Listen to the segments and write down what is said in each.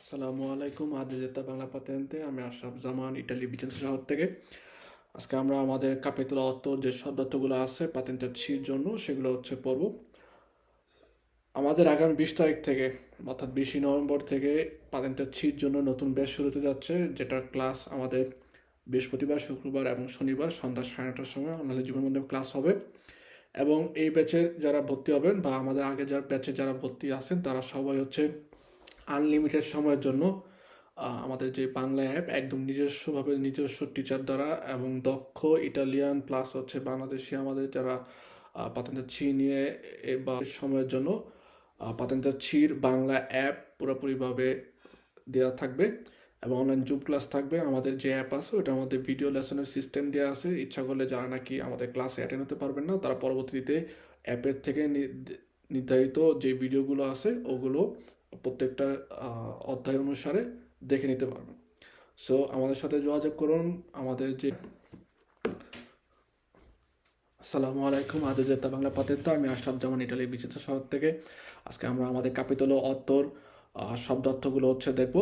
আসসালামু আলাইকুম আদিজেতা বাংলা পাতেন্তে। আমি আশরাফ জামান, ইটালি বিচেন্সা শহর থেকে। আজকে আমরা আমাদের কাপিতুলা অর্থ, যে শব্দার্থগুলো আছে পাতেন্টের ছির জন্য, সেগুলো হচ্ছে পড়ব আমাদের আগামী বিশ তারিখ থেকে, অর্থাৎ বিশে নভেম্বর থেকে পাতেন্টের ছির জন্য নতুন ব্যাচ শুরু হতে যাচ্ছে, যেটার ক্লাস আমাদের বৃহস্পতিবার, শুক্রবার এবং শনিবার সন্ধ্যা সাড়ে নটার সময় অনলাইন জীবনের মধ্যে ক্লাস হবে। এবং এই ব্যাচের যারা ভর্তি হবেন বা আমাদের আগে যারা ব্যাচে যারা ভর্তি আছেন, তারা সবাই হচ্ছে আনলিমিটেড সময়ের জন্য আমাদের যে বাংলা অ্যাপ একদম নিজস্বভাবে নিজস্ব টিচার দ্বারা এবং দক্ষ ইটালিয়ান প্লাস হচ্ছে বাংলাদেশি আমাদের যারা পাতেন্টার ছি নিয়ে বা সময়ের জন্য পাতেন্টার ছির বাংলা অ্যাপ পুরোপুরিভাবে দেওয়া থাকবে এবং অনলাইন জুম ক্লাস থাকবে। আমাদের যে অ্যাপ আছে ওটার মধ্যে ভিডিও লেসনের সিস্টেম দেওয়া আছে। ইচ্ছা করলে যারা নাকি আমাদের ক্লাসে অ্যাটেন্ড হতে পারবেন না, তারা পরবর্তীতে অ্যাপের থেকে নির্ধারিত যে ভিডিওগুলো আছে, ওগুলো প্রত্যেকটা অধ্যায় অনুসারে দেখে নিতে পারবেন। সো আমাদের সাথে যোগাযোগ করুন। আমাদের যে আসসালামু আলাইকুম আদিজেতা বাংলা পাতের তো আমি আশরাফ জামান ইটালি বিচিত্র শহর থেকে। আজকে আমরা আমাদের কাপিতল অত্তর আহ, শব্দ অর্থগুলো হচ্ছে দেখব।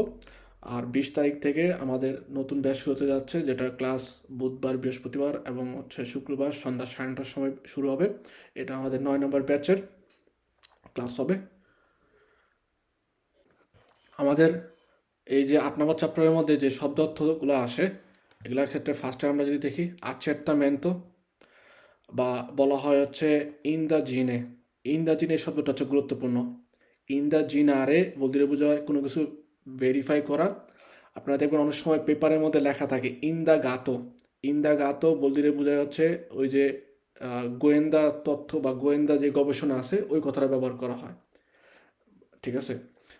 আর বিশ তারিখ থেকে আমাদের নতুন ব্যাচ শুরু হতে যাচ্ছে যেটা ক্লাস বুধবার বৃহস্পতিবার এবং হচ্ছে শুক্রবার সন্ধ্যা সাড়ে নটার সময় শুরু হবে। এটা আমাদের নয় নম্বর ব্যাচের ক্লাস হবে। আমাদের এই যে আট নম্বর চ্যাপ্টারের মধ্যে যে শব্দ অর্থগুলো আসে, এগুলোর ক্ষেত্রে ফার্স্টে আমরা যদি দেখি আচ্ছেত্তামেন্তো বা বলা হয় হচ্ছে ইন দ্য জিনে ইন দ্য জিনে শব্দটা হচ্ছে গুরুত্বপূর্ণ। ইন দ্য জিন আরে বলতে বোঝায় কোনো কিছু ভেরিফাই করা, আপনারা দেখবেন অনেক সময় পেপারের মধ্যে লেখা থাকে ইন দ্য গাতো ইন দ্য গাতো বলতে বোঝায় হচ্ছে ওই যে গোয়েন্দা তথ্য বা গোয়েন্দা যে গবেষণা আছে, ওই কথাটা ব্যবহার করা হয়। ঠিক আছে?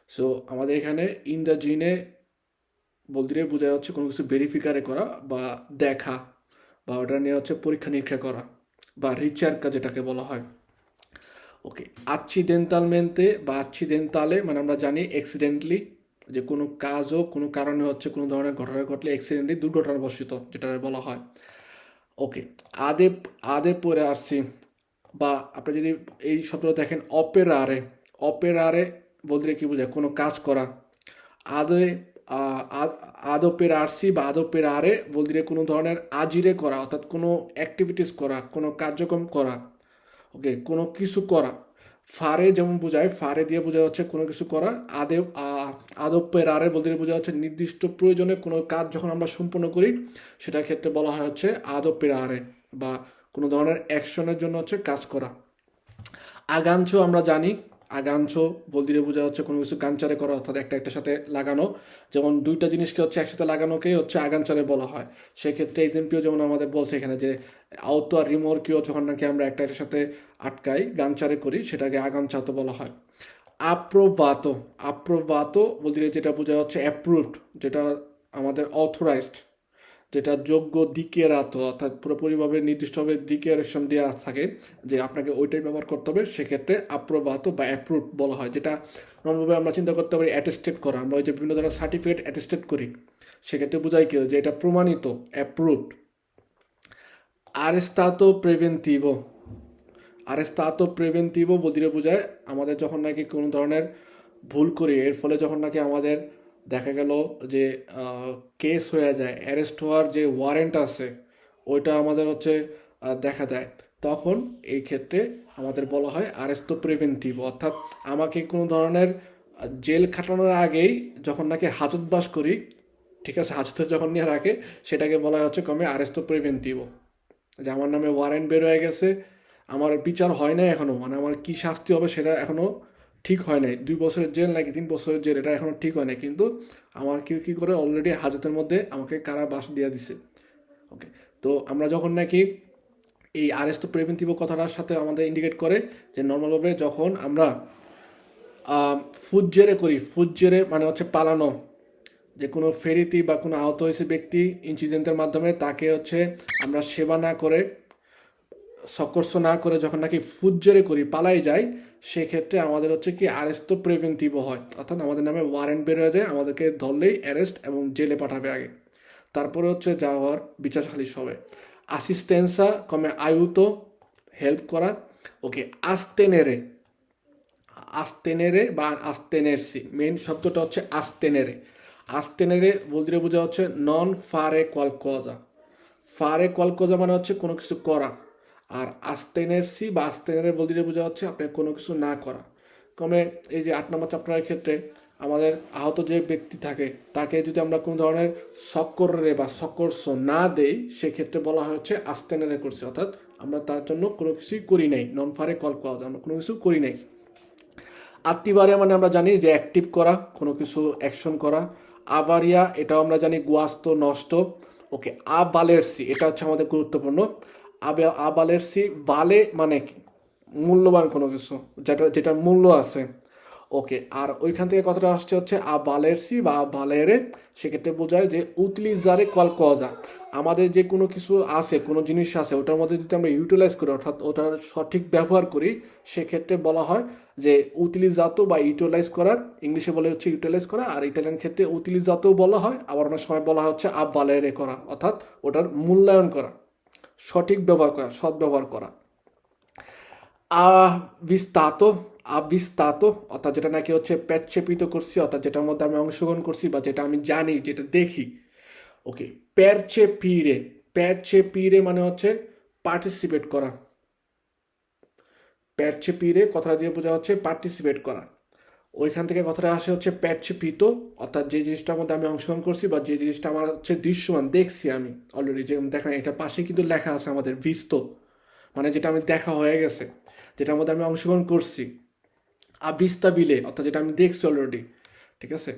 সো আমাদের এখানে ইন দ্য জিনে বলতে বোঝা যাচ্ছে কোনো কিছু ভেরিফিকারে করা বা দেখা বা ওটা নিয়ে হচ্ছে পরীক্ষা নিরীক্ষা করা বা রিচার্কা যেটাকে বলা হয়। ওকে আচ্ছিদেন্তালমেন্তে বা আচ্ছিদেন্তালে মানে আমরা জানি অ্যাক্সিডেন্টলি যে কোনো কাজও কোনো কারণে হচ্ছে কোনো ধরনের ঘটনা ঘটলে অ্যাক্সিডেন্টলি দুর্ঘটনাবশত যেটা বলা হয়। ওকে আদে আদে পরে আসছি বা আপনি যদি এই শব্দটা দেখেন অপেরারে অপেরারে বলতে কি বোঝায়? কোনো কাজ করা। আদে আদপের আরসি বা আদপের আরে বলতে কোনো ধরনের আজিরে করা, অর্থাৎ কোনো অ্যাক্টিভিটিস করা, কোনো কার্যক্রম করা ওকে কোনো কিছু করা। ফারে যেমন বোঝায়, ফারে দিয়ে বোঝা যাচ্ছে কোনো কিছু করা। আদে আদপের আরে বলতে বোঝা যাচ্ছে নির্দিষ্ট প্রয়োজনে কোনো কাজ যখন আমরা সম্পূর্ণ করি, সেটার ক্ষেত্রে বলা হয় হচ্ছে আদপের আরে বা কোনো ধরনের অ্যাকশনের জন্য হচ্ছে কাজ করা। আগাঞ্চ আমরা জানি আগাঞ্চ বলতে বোঝা হচ্ছে কোনো কিছু গাঞ্চারে করা, অর্থাৎ একটা একটার সাথে লাগানো। যেমন দুইটা জিনিসকে হচ্ছে একসাথে লাগানোকেই হচ্ছে আগাঞ্চারে বলা হয়। সেক্ষেত্রে এক্সাম্পিও যেমন আমাদের বলছে এখানে যে আউতো আর রিমোরকিও যখন নাকি আমরা একটা একটার সাথে আটকাই, গাঞ্চারে করি, সেটাকে আগাঞ্চাতো বলা হয়। আপ্রবাত আপ্রবাত বলতে যেটা বোঝা হচ্ছে অ্যাপ্রুভড যেটা আমাদের অথরাইজড যেটা যোগ্য দিকের আত অর্থাৎ পুরোপুরিভাবে নির্দিষ্টভাবে ডিক্লারেশন দেওয়া থাকে, যে আপনাকে ওইটাই ব্যবহার করতে হবে, সেক্ষেত্রে আপ্রবাহত বা অ্যাপ্রুভ বলা হয়, যেটা নর্মালভাবে আমরা চিন্তা করতে পারি অ্যাটেস্টেড করা। আমরা ওই যে বিভিন্ন ধরনের সার্টিফিকেট অ্যাটেস্টেড করি, সেক্ষেত্রে বোঝাই কি যে এটা প্রমাণিত অ্যাপ্রুভড আরেস্তাতো প্রেভেন্টিভো আরেস্তাতো প্রেভেন্টিভো বলতে বোঝায়, আমাদের যখন নাকি কোনো ধরনের ভুল করি, এর ফলে যখন নাকি আমাদের দেখা গেল যে কেস হয়ে যায় অ্যারেস্ট হওয়ার যে ওয়ারেন্ট আছে, ওইটা আমাদের হচ্ছে দেখা দেয়। তখন এই ক্ষেত্রে আমাদের বলা হয় আরেস্তো প্রিভেন্টিভ অর্থাৎ আমাকে কোনো ধরনের জেল খাটানোর আগেই যখন নাকি হাজতবাস করি, ঠিক আছে হাজতে যখন নিয়ে রাখে সেটাকে বলা হচ্ছে কমে আরেস্তো প্রিভেন্টিভ যে আমার নামে ওয়ারেন্ট বের হয়ে গেছে, আমার বিচার হয় নাই এখনও মানে আমার কি শাস্তি হবে সেটা এখনও ঠিক হয় নাই। দুই বছরের জেল নাকি তিন বছরের জেল, এটা এখনও ঠিক হয় নাই। কিন্তু আমার কি কি করে অলরেডি হাজতের মধ্যে আমাকে কারাবাস দিয়ে দিছে। ওকে তো আমরা যখন নাকি এই আরেস্ট প্রিভেন্টিভ কথাটার সাথে আমাদের ইন্ডিকেট করে যে নর্মালভাবে যখন আমরা ফুজেরে করি ফুজেরে মানে হচ্ছে পালানো, যে কোনো ফেরিতি বা কোনো আহত হয়েছে ব্যক্তি ইনসিডেন্টের মাধ্যমে তাকে হচ্ছে আমরা সেবা না করে সকর্ষ না করে যখন নাকি ফুজ্জরে করি, পালাই যায় সেক্ষেত্রে আমাদের হচ্ছে কি আরেস্ট প্রিভেন্টিভ হয়। অর্থাৎ আমাদের নামে ওয়ারেন্ট বের হয়ে যায়, আমাদেরকে ধরলেই অ্যারেস্ট এবং জেলে পাঠাবে আগে। তারপরে হচ্ছে যাওয়ার বিচার সালিশ হবে। আসিস্টেন্সা কমে আয়ুত হেল্প করা ওকে আস্তে নেড়ে আস্তেনেরে বা আস্তেনেরসি। মেইন শব্দটা হচ্ছে আস্তেনেরে। আস্তেনেরে বলতে বোঝা হচ্ছে নন ফারে কলকজা ফারে কলকজা মানে হচ্ছে কোনো কিছু করা। আর আস্তেনেরসি বা আস্তেনেরে বলতে বোঝা হচ্ছে আপনি কোনো কিছু না করা। কমে এই যে আট নম্বর চ্যাপ্টারের ক্ষেত্রে আমাদের আহত যে ব্যক্তি থাকে, তাকে যদি আমরা কোনো ধরনের সকরে বা সকর্ষ না দেই, সেক্ষেত্রে বলা হচ্ছে আস্তেনেরে করছি অর্থাৎ আমরা তার জন্য কোনো কিছুই করি নাই। নন ফারে কল কজ আমরা কোনো কিছু করি নাই। আত্মিবারিয়া মানে আমরা জানি যে অ্যাক্টিভ করা, কোনো কিছু অ্যাকশন করা। আবারিয়া, এটাও আমরা জানি গুয়াস্ত, নষ্ট। ওকে আবালেরসি এটা হচ্ছে আমাদের গুরুত্বপূর্ণ। আবে আবালের সি বালে মানে কি? মূল্যবান কোনো কিছু, যেটা, যেটার মূল্য আছে। ওকে, আর ওইখান থেকে কথাটা আসছে হচ্ছে আ বালেরসি বা বালেরে সেক্ষেত্রে বোঝায় যে উতলিজারে কল কজা আমাদের যে কোনো কিছু আছে, কোনো জিনিস আছে, ওটার মধ্যে যদি আমরা ইউটিলাইজ করি, অর্থাৎ ওটার সঠিক ব্যবহার করি, সেক্ষেত্রে বলা হয় যে উতিলিজাত বা ইউটিলাইজ করা, ইংলিশে বলে হচ্ছে ইউটিলাইজ করা, আর ইটালিয়ান ক্ষেত্রে উতিলিজাতও বলা হয়, আবার অনেক সময় বলা হচ্ছে আব বালেরে করা, অর্থাৎ ওটার মূল্যায়ন করা। সঠিক ব্যবহার করা, সৎ ব্যবহার করা। আবিস্তাত আবিস্তাত, অর্থাৎ যেটা নাকি হচ্ছে প্যাটচেপিত করছি, অর্থাৎ যেটার মধ্যে আমি অংশগ্রহণ করছি বা যেটা আমি জানি, যেটা দেখি। ওকে প্যারচে পিরে প্যারচে পিরে মানে হচ্ছে পার্টিসিপেট করা। প্যারচে পিরে কথাটা দিয়ে বোঝা হচ্ছে পার্টিসিপেট করা। ওইখান থেকে কথাটা আসে হচ্ছে প্যাটছে পিত অর্থাৎ যে জিনিসটার মধ্যে আমি অংশগ্রহণ করছি বা যে জিনিসটা আমার হচ্ছে দৃশ্যমান দেখছি আমি অলরেডি যেমন দেখা এটা পাশে কিন্তু লেখা আছে আমাদের ভিস্ত মানে যেটা আমি দেখা হয়ে গেছে, যেটার মধ্যে আমি অংশগ্রহণ করছি। আবিস্তা বিলে, অর্থাৎ যেটা আমি দেখছি অলরেডি ঠিক আছে?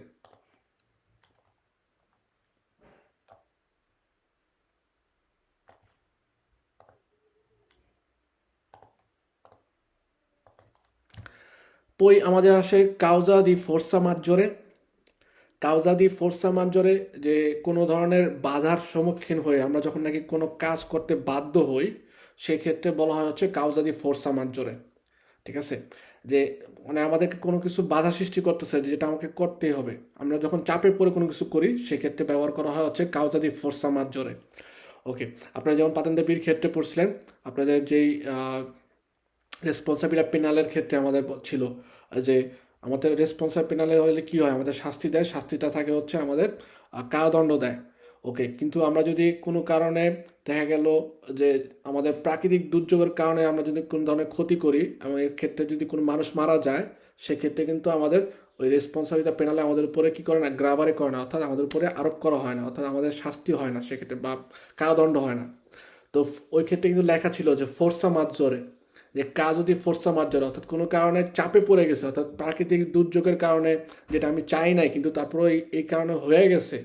পই আমাদের আসে কাউজা দি ফোর্সা মাজ্জরে কাউজা দি ফোর্সা মাজ্জরে যে কোনো ধরনের বাধার সম্মুখীন হয়ে আমরা যখন নাকি কোনো কাজ করতে বাধ্য হই, সেক্ষেত্রে বলা হয় হচ্ছে কাউজা দি ফোর্সা মাজ্জরে ঠিক আছে? যে মানে আমাদেরকে কোনো কিছু বাধা সৃষ্টি করতেছে যেটা আমাকে করতেই হবে। আমরা যখন চাপে পড়ে কোনো কিছু করি, সেক্ষেত্রে ব্যবহার করা হয় হচ্ছে কাউজা দি ফোর্সা মাজ্জরে ওকে, আপনারা যেমন পাতেন্দাবির ক্ষেত্রে পড়ছিলেন, আপনাদের যেই রেসপন্সাবিলিটি পেনালের ক্ষেত্রে আমাদের ছিল যে আমাদের রেসপন্সার পেনালে হলে কী হয়? আমাদের শাস্তি দেয়। শাস্তিটা থাকে হচ্ছে আমাদের কারাদণ্ড দেয়। ওকে কিন্তু আমরা যদি কোনো কারণে দেখা গেল যে আমাদের প্রাকৃতিক দুর্যোগের কারণে আমরা যদি কোনো ধরনের ক্ষতি করি এবং এর ক্ষেত্রে যদি কোনো মানুষ মারা যায়, সেক্ষেত্রে কিন্তু আমাদের ওই রেসপন্সাবিলিটি পেনালে আমাদের উপরে কী করে না? গ্রাবারে করে না। অর্থাৎ আমাদের উপরে আরোপ করা হয় না। অর্থাৎ আমাদের শাস্তি হয় না সেক্ষেত্রে বা কারাদণ্ড হয় না। তো ওই ক্ষেত্রে কিন্তু লেখা ছিল যে ফোর্সা মাজ্জরে যে কাজ যদি ফোর্সা মার্জার অর্থাৎ কোনো কারণে চাপে পড়ে গেছে। অর্থাৎ প্রাকৃতিক দুর্যোগের কারণে যেটা আমি চাই নাই, কিন্তু তারপরে এই কারণে হয়ে গেছে।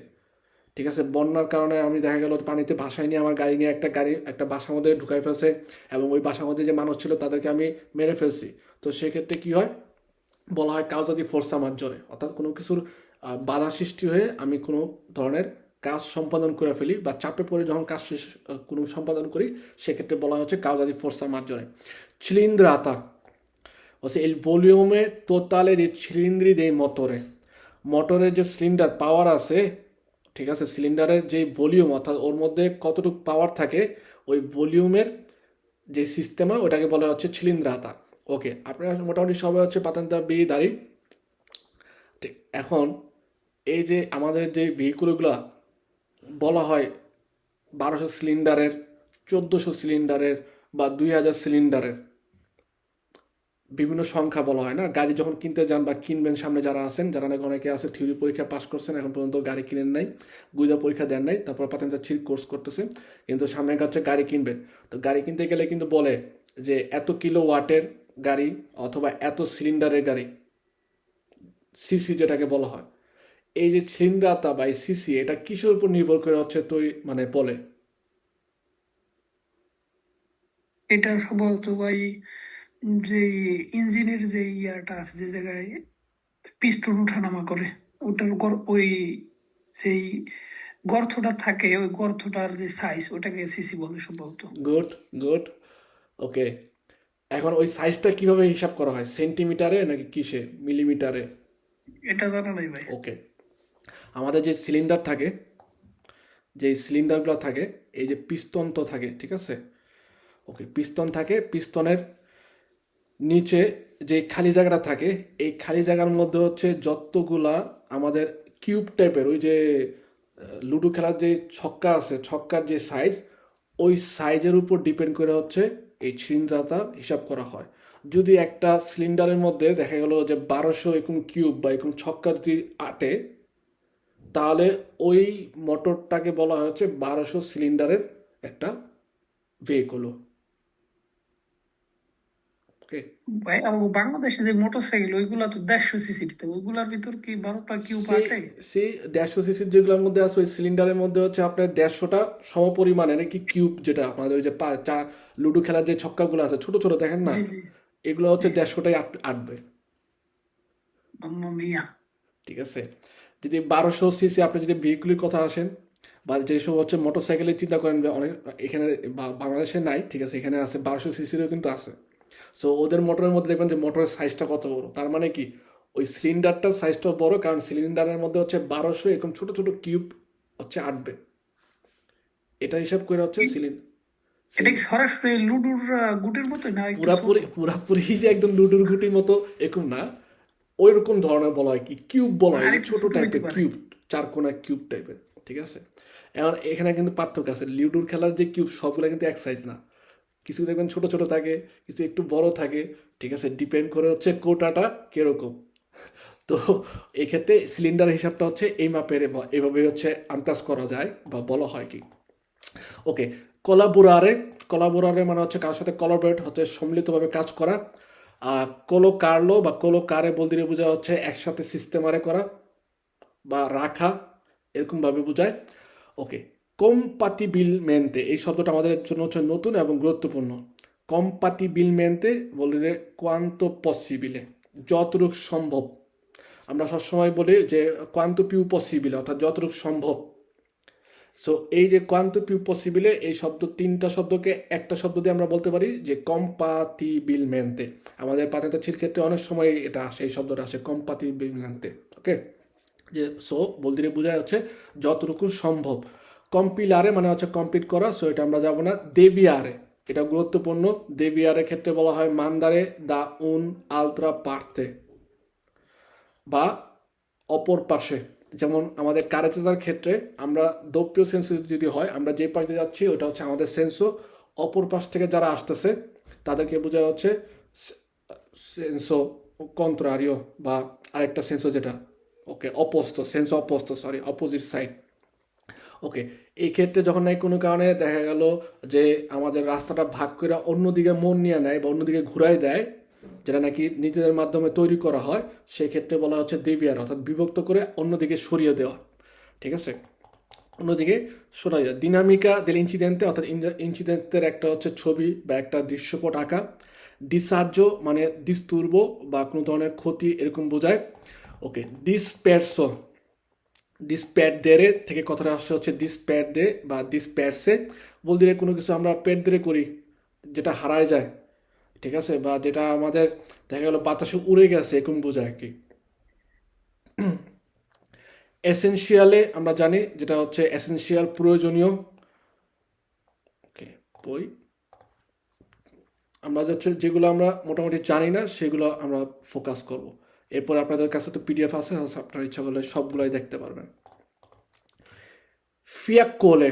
ঠিক আছে? বন্যার কারণে আমি দেখা গেল পানিতে ভাসায় নিয়ে আমার গাড়ি নিয়ে একটা গাড়ি, একটা বাসার মধ্যে ঢুকাই ফেলছে এবং ওই বাসার মধ্যে যে মানুষ ছিল তাদেরকে আমি মেরে ফেলছি। তো সেক্ষেত্রে কি হয়? বলা হয় কাউজাদি ফোর্সা মার্জরে অর্থাৎ কোনো কিছুর বাধা সৃষ্টি হয়ে আমি কোনো ধরনের কাজ সম্পাদন করে ফেলি বা চাপে পড়ে যখন কাজ কোনো সম্পাদন করি, সেক্ষেত্রে বলা হচ্ছে কাউজাদি ফোর্সা মার্জরে cilindrata. Ossia il volume totale dei cilindri dei motore. মোটরের যে সিলিন্ডার পাওয়ার আছে ঠিক আছে সিলিন্ডারের যে ভলিউম অর্থাৎ ওর মধ্যে কতটুকু পাওয়ার থাকে ওই ভলিউমের যে সিস্টেম ওটাকে বলা হচ্ছে ছিলিন্দ্রাতা ওকে আপনারা মোটামুটি সবাই হচ্ছে পাতান্তা বিয়ে দাঁড়ি ঠিক এখন এই যে আমাদের যে ভেহিকুলগুলো বলা হয় বারোশো সিলিন্ডারের চোদ্দোশো সিলিন্ডারের বা দুই হাজার সিলিন্ডারের বিভিন্ন সংখ্যা বলা হয় না। গাড়ি যখন কিনতে যান বা কিনবেন, সামনে যারা আছেন, যারা নাকি অনেকে আছে থিওরি পরীক্ষা পাস করছেন, এখন পর্যন্ত গাড়ি কিনেন নাই গুইদা পরীক্ষা দেন নাই, তারপর পাতেন ছিল কোর্স করতেছে। কিন্তু সামনে হচ্ছে গাড়ি কিনবেন। তো গাড়ি কিনতে গেলে কিন্তু বলে যে, এত কিলো ওয়াটের গাড়ি অথবা এত সিলিন্ডারের গাড়ি, সিসি যেটাকে বলা হয়, এই যে সিলিন্ডারটা বা এই সিসি, এটা কিসের উপর নির্ভর করে হচ্ছে তুই মানে বলে? এটা সম্ভবত ভাই যে ইঞ্জিনের যে ইয়াটা আছে যে জায়গায় পিস্টন উঠানামা করে ওটার ওই সেই গর্তটা থাকে ওই গর্তটার যে সাইজ ওটাকে সিসি বলে সম্ভবত। গুড গুড ওকে এখন ওই সাইজটা কীভাবে হিসাব করা হয়? সেন্টিমিটারে নাকি কিসে? মিলিমিটারে? এটা জানা নাই ভাই। ওকে আমাদের যে সিলিন্ডার থাকে যে সিলিন্ডারগুলো থাকে এই যে পিস্তন তো থাকে ঠিক আছে? ওকে পিস্তন থাকে পিস্তনের নিচে যে খালি জায়গাটা থাকে, এই খালি জায়গার মধ্যে হচ্ছে যতগুলা আমাদের কিউব টাইপের ওই যে লুডো খেলার যে ছক্কা আছে, ছক্কার যে সাইজ ওই সাইজের উপর ডিপেন্ড করে হচ্ছে এই ছিদ্রতা হিসাব করা হয়। যদি একটা সিলিন্ডারের মধ্যে দেখা গেল যে বারোশো এরকম কিউব বা এরকম ছক্কা যদি আটে, তাহলে ওই মোটরটাকে বলা হচ্ছে বারোশো সিলিন্ডারের একটা ভেহিকল ওকে ভাই আর বাংলাদেশে যে মোটরসাইকেল ওইগুলা তো দেড়শো সিসির তো ওইগুলার ভিতর কি বারোটা কিউ পাঠে? সেই দেড়শো সিসির যেগুলোর মধ্যে আছে ওই সিলিন্ডারের মধ্যে হচ্ছে আপনার দেড়শোটা সমপরিমাণে নাকি কিউব যেটা আপনাদের ওই যে চা লুডো খেলার যে ছক্কাগুলো আছে ছোট ছোট দেখেন না? এগুলো হচ্ছে দেড়শোটাই আট আটবে। ঠিক আছে? যদি বারোশো সিসি আপনি যদি ভেহিকুলের কথা আসেন বা যেসব হচ্ছে মোটরসাইকেলের চিন্তা করেন অনেক এখানে বাংলাদেশে নাই ঠিক আছে? এখানে আছে বারোশো সিসিরও কিন্তু আছে। সো ওদের মোটরের মধ্যে দেখবেন যে মোটরের সাইজটা কত বড়। তার মানে কি? ওই সিলিন্ডারটার সাইজটাও বড় কারণ সিলিন্ডারের মধ্যে হচ্ছে বারোশো এরকম ছোট ছোট কিউব হচ্ছে আটবে। এটা হিসাব করে হচ্ছে সিলিন্ডার এটা সরাসরি লুডুর গুটির মতো না একটু পুরাপুরি পুরাপুরি যে একদম লুডুর গুটির মতো এরকম না। ওই রকম ধরনের বলা হয় কি? কিউব বলা হয়। ছোট ছোট টাইপের কিউব চার কোনা কিউব টাইপের ঠিক আছে? এখন এখানে কিন্তু পার্থক্য আছে। লিউডুর খেলার যে কিউব সবগুলো কিন্তু এক সাইজ না। কিছু দেখবেন ছোট ছোট থাকে, কিছু একটু বড় থাকে, ঠিক আছে ডিপেন্ড করে হচ্ছে কোটাটা কীরকম। তো এক্ষেত্রে সিলিন্ডার হিসাবটা হচ্ছে এই মাপের এভ- এভাবে হচ্ছে আন্দাজ করা যায় বা বলা হয় কি। ওকে কোলাবোরারে কোলাবোরারে মানে হচ্ছে কারোর সাথে কোলাবোরেট হচ্ছে সম্মিলিতভাবে কাজ করা, আর কোলো কার্লো বা কোলো কারে বলতে বোঝা হচ্ছে একসাথে সিস্টেমারে করা বা রাখা, এরকমভাবে বোঝায়। ওকে কম্পাতিবিলমেন্তে এই শব্দটা আমাদের জন্য হচ্ছে নতুন এবং গুরুত্বপূর্ণ। কম্পাতিবিলমেন্তে বললে কোয়ান্তো পসিবিলে যতটুকু সম্ভব। আমরা সবসময় বলি যে কোয়ান্তো পিউ পসিবিলে অর্থাৎ যতটুকু সম্ভব। সো এই যে কোয়ান্ত পিউ পসিবিলে এই শব্দ তিনটা শব্দকে একটা শব্দ দিয়ে আমরা বলতে পারি যে কম্পাতিবিলমেন্তে আমাদের পাতাতাছির ক্ষেত্রে অনেক সময় এটা আসে, এই শব্দটা আসে কম্পাতিবিলমেন্তে ওকে যে সো বলতে বোঝা যাচ্ছে যতটুকু সম্ভব। কম্পিলারে মানে হচ্ছে কমপ্লিট করা সো এটা আমরা যাব না, দেবিয়ারে। এটা গুরুত্বপূর্ণ দেবিয়ারের ক্ষেত্রে বলা হয় মান্দারে দা উন আলত্রা পার্থে, বা অপর পাশে। যেমন আমাদের কারেচার ক্ষেত্রে আমরা দপ্রিয় সেন্স যদি হয়, আমরা যে পাশে যাচ্ছি, ওটা হচ্ছে আমাদের সেন্সও অপর পাশ থেকে যারা আসতেছে, তাদেরকে বোঝা হচ্ছে সেন্সো কন্ট্রারিও বা আরেকটা সেন্সো যেটা, okay, opposite sense opposite sorry opposite side okay এই ক্ষেত্রে যখন নাই কোনো কারণে দেখা গেল যে আমাদের রাস্তাটা ভাগ করে অন্যদিকে মন নিয়ে নেয় বা অন্যদিকে ঘুরাই দেয়, যেটা নাকি নিজেদের মাধ্যমে তৈরি করা হয়, সেই ক্ষেত্রে বলা হচ্ছে দেবিয়ার অর্থাৎ বিভক্ত করে অন্যদিকে সরিয়ে দেওয়া। ঠিক আছে? অন্যদিকে শোনা যায় দিনামিকা দেল ইনসিডেন্টে অর্থাৎ ইনসিডেন্টের একটা হচ্ছে ছবি বা একটা দৃশ্যপট আঁকা। ডিসাহ্য মানে ডিস্তুর্ব বা কোনো ধরনের ক্ষতি এরকম বোঝায়। ওকে ডিসপেরসো ডিসপ্যাডদেরে থেকে কথাটা আসছে হচ্ছে ডিসপ্যাডদে বা ডিসপ্যাডসে বলতে গেলে কোনো কিছু আমরা পেটদেরে করি, যেটা হারায় যায়, ঠিক আছে? বা যেটা আমাদের, দেখা গেলো বাতাসে উড়ে গেছে, এরকম বোঝায় আর কি। এসেনশিয়ালে আমরা জানি যেটা হচ্ছে এসেনশিয়াল প্রয়োজনীয়। ওকে বই। আমরা হচ্ছে যেগুলো আমরা মোটামুটি জানি না, সেগুলো আমরা ফোকাস করব। এরপর আপনাদের কাছে তো পিডিএফ আছে আপনার ইচ্ছা করলে সবগুলোই দেখতে পারবেন। ফিয়াক্কোলে।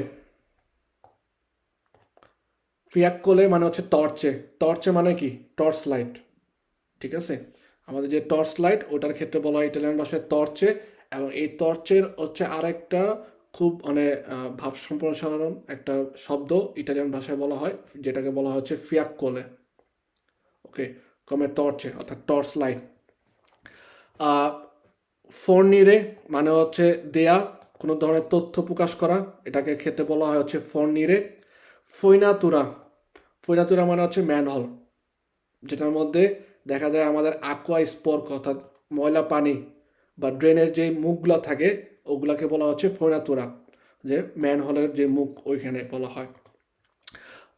ফিয়াক্কোলে মানে হচ্ছে টর্চে। টর্চে মানে কি? Torch light. ঠিক আছে? আমাদের যে টর্চ লাইট, ওটার ক্ষেত্রে বলা হয় ইটালিয়ান ভাষায় টর্চে, এবং এই টর্চের হচ্ছে আরেকটা খুব মানে ভাব সম্প্রসারণ একটা শব্দ ইটালিয়ান ভাষায় বলা হয়, যেটাকে বলা হচ্ছে ফিয়াক্কোলে। ওকে? কমে টর্চে, অর্থাৎ টর্চ লাইট। ফর্নিরে মানে হচ্ছে দেয়া, কোনো ধরনের তথ্য প্রকাশ করা, এটাকে ক্ষেত্রে বলা হয় হচ্ছে ফর্নিরে ফৈনাতুরা ফৈনাতুরা মানে হচ্ছে ম্যানহল যেটার মধ্যে দেখা যায় আমাদের আকোয়া স্পর্ক অর্থাৎ ময়লা পানি বা ড্রেনের যে মুখগুলো থাকে, ওগুলাকে বলা হচ্ছে ফৈনাতুরা যে ম্যানহলের যে মুখ, ওইখানে বলা হয়।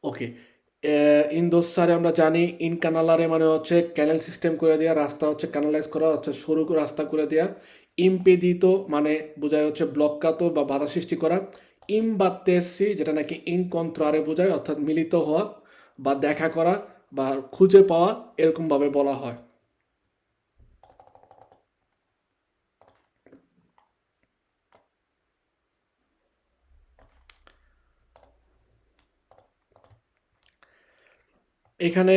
ওকে ইন্দোসারে আমরা জানি, ইন কানালারে মানে হচ্ছে ক্যানেল সিস্টেম করে দেওয়া রাস্তা হচ্ছে ক্যানালাইজ করা, হচ্ছে সরু রাস্তা করে দেওয়া ইম্পেদিত মানে বোঝায় হচ্ছে ব্লককাত বা বাধা সৃষ্টি করা। ইম ইমবাত্তেরসি, যেটা নাকি ইন কন্ত্রারে বোঝায়, অর্থাৎ মিলিত হওয়া বা দেখা করা বা খুঁজে পাওয়া, এরকমভাবে বলা হয়। এখানে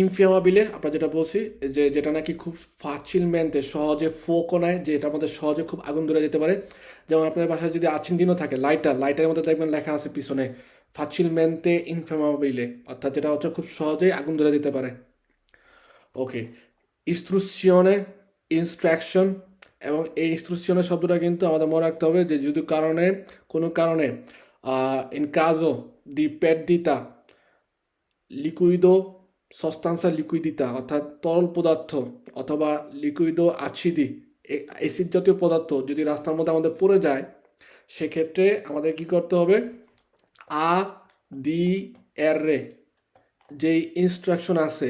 ইনফিয়ামাবিলে আমরা যেটা বলছি, যে যেটা নাকি খুব ফাচিলমেন্টে সহজে ফোকও নেয়, যে এটার মধ্যে সহজে খুব আগুন ধরে যেতে পারে। যেমন আপনাদের বাসায় যদি আচিন্দিনও থাকে লাইটার লাইটারের মধ্যে দেখবেন লেখা আছে পিছনে ফাচিলমেন্টে ইনফিয়ামাবিলে অর্থাৎ যেটা হচ্ছে খুব সহজেই আগুন ধরে যেতে পারে। ওকে ইনস্ট্রুকশনে ইনস্ট্রাকশন এবং এই ইনস্ট্রুকশনের শব্দটা কিন্তু আমাদের মনে রাখতে হবে যে যদি কারণে, কোনো কারণে ইন কাজো দি পেডিতা লিকুইডো সস্তাংসা লিকুইডিতা অর্থাৎ তরল পদার্থ অথবা লিকুইডো আছিদি অ্যাসিড জাতীয় পদার্থ যদি রাস্তার মধ্যে আমাদের পড়ে যায়, সেক্ষেত্রে আমাদের কি করতে হবে? আ দি এর রে যেই ইনস্ট্রাকশন আছে,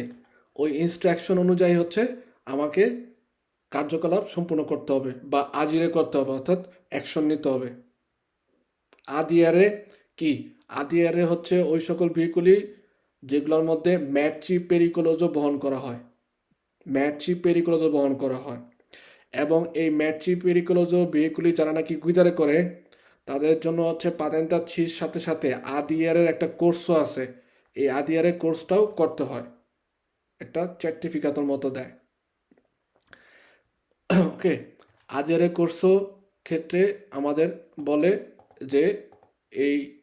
ওই ইনস্ট্রাকশন অনুযায়ী হচ্ছে আমাকে কার্যকলাপ সম্পূর্ণ করতে হবে বা আজিরে করতে হবে, অর্থাৎ অ্যাকশন নিতে হবে। আদিয়ারে কি? আদিয়ারে হচ্ছে ওই সকল ভেহিকুলই যেগুলোর মধ্যে ম্যাটচি পেরিকোলোজও বহন করা হয়। ম্যাটচি পেরিকোলোজও বহন করা হয়। এবং এই ম্যাটচি পেরিকোলোজো বিয়েগুলি যারা নাকি গুইদারে করে, তাদের জন্য হচ্ছে পাতেন্তা ছির সাথে সাথে আদিয়ারের একটা কোর্সও আছে। এই আদিয়ারের কোর্সটাও করতে হয়। একটা সার্টিফিকেটের মতো দেয়। ওকে আদিয়ারের কোর্সও ক্ষেত্রে আমাদের বলে যে এই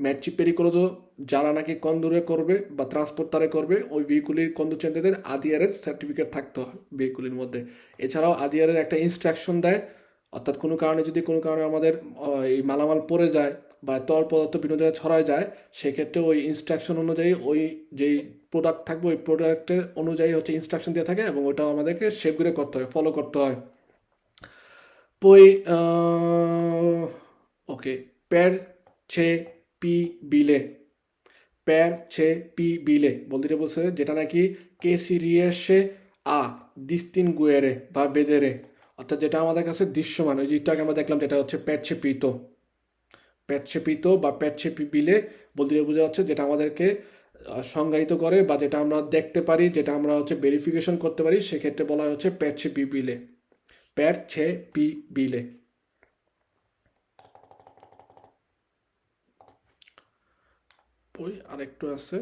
ম্যাটচি পেরিকোলোজো যারা নাকি কন্দুরে করবে বা ট্রান্সপোর্ট তারে করবে, ওই ভেহিকুলির কন্দুচেন্দ্রদের আদিয়ারের সার্টিফিকেট থাকতে হয় ভেহিকুলির মধ্যে। এছাড়াও আদিয়ারের একটা ইনস্ট্রাকশন দেয়, অর্থাৎ কোনো কারণে যদি কোনো কারণে আমাদের এই মালামাল পড়ে যায় বা তরল পদার্থ বিভিন্ন জায়গায় ছড়ায় যায়, সেক্ষেত্রে ওই ইনস্ট্রাকশন অনুযায়ী ওই যেই প্রোডাক্ট থাকবে, ওই প্রোডাক্টের অনুযায়ী হচ্ছে ইনস্ট্রাকশন দিয়ে থাকে এবং ওটাও আমাদেরকে সেগুলো করতে হয় ফলো করতে হয়। পই ওকে per cepibile percepibile বলতে বলছে যেটা নাকি কে si riesce a distinguere, বা বেদেরে অর্থাৎ যেটা আমাদের কাছে দৃশ্যমান, ওই যেটাকে আমরা দেখলাম, যেটা হচ্ছে percepito percepito বা percepibile বলতে বোঝা যাচ্ছে যেটা আমাদেরকে সংজ্ঞায়িত করে বা যেটা আমরা দেখতে পারি, যেটা আমরা হচ্ছে ভেরিফিকেশন করতে পারি, সেক্ষেত্রে বলা হচ্ছে হয় হচ্ছে percepibile percepibile ওই আরেকটু আছে।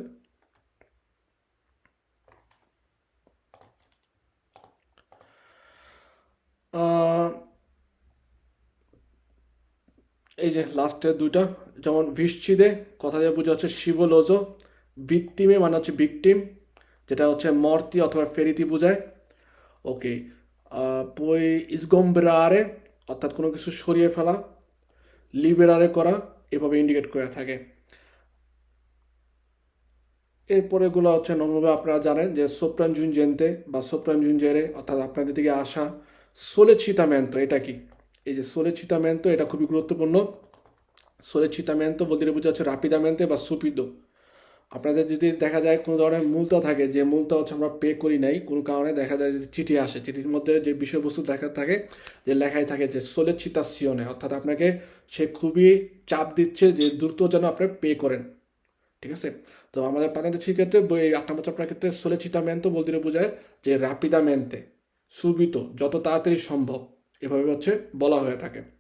এই যে লাস্টের দুইটা, যেমন ভিশ্চিদে কথা দিয়ে বোঝা হচ্ছে শিবলোজো, ভিত্তিমে মানে হচ্ছে ভিকটিম যেটা হচ্ছে মর্তি অথবা ফেরিতি বোঝায়। ওকে পই ইসগম্বরারে, অর্থাৎ কোনো কিছু সরিয়ে ফেলা লিবেরারে করা, এভাবে ইন্ডিকেট করে থাকে। এরপরেগুলো হচ্ছে নর্মালভাবে আপনারা জানেন যে সোপ্রান সোপ্রানজুনজেন্তে বা সোপ্রান সোপ্রানজুনজেরে অর্থাৎ আপনাদের দিকে আসা সোলে সোলেচিতামেন্তো এটা কি? এই যে সোলে সোলেচিতামেন্তো এটা খুবই গুরুত্বপূর্ণ। সোলে সোলেচিতামেন্তো বলতে বোঝা হচ্ছে রাপিদামেন্তে বা সুপিদো। আপনাদের যদি দেখা যায় কোনো ধরনের মূলতা থাকে, যে মূলতা হচ্ছে আমরা পে করি নাই, কোনো কারণে দেখা যায় যে চিঠি আসে, চিঠির মধ্যে যে বিষয়বস্তু দেখা থাকে, যে লেখাই থাকে যে সোলেচিতাসিওনে অর্থাৎ আপনাকে সে খুবই চাপ দিচ্ছে যে দ্রুত যেন আপনি পে করেন। ঠিক আছে? তো আমাদের পাতাতে ক্ষেত্রে আট নম্বর চ্যাপ্টার ক্ষেত্রে সোলেচিতামেন্তো বলতে বোঝায় যে র্যাপিদা রাপিদামেন্তে সুবিত, যত তাড়াতাড়ি সম্ভব। এভাবে হচ্ছে বলা হয়ে থাকে।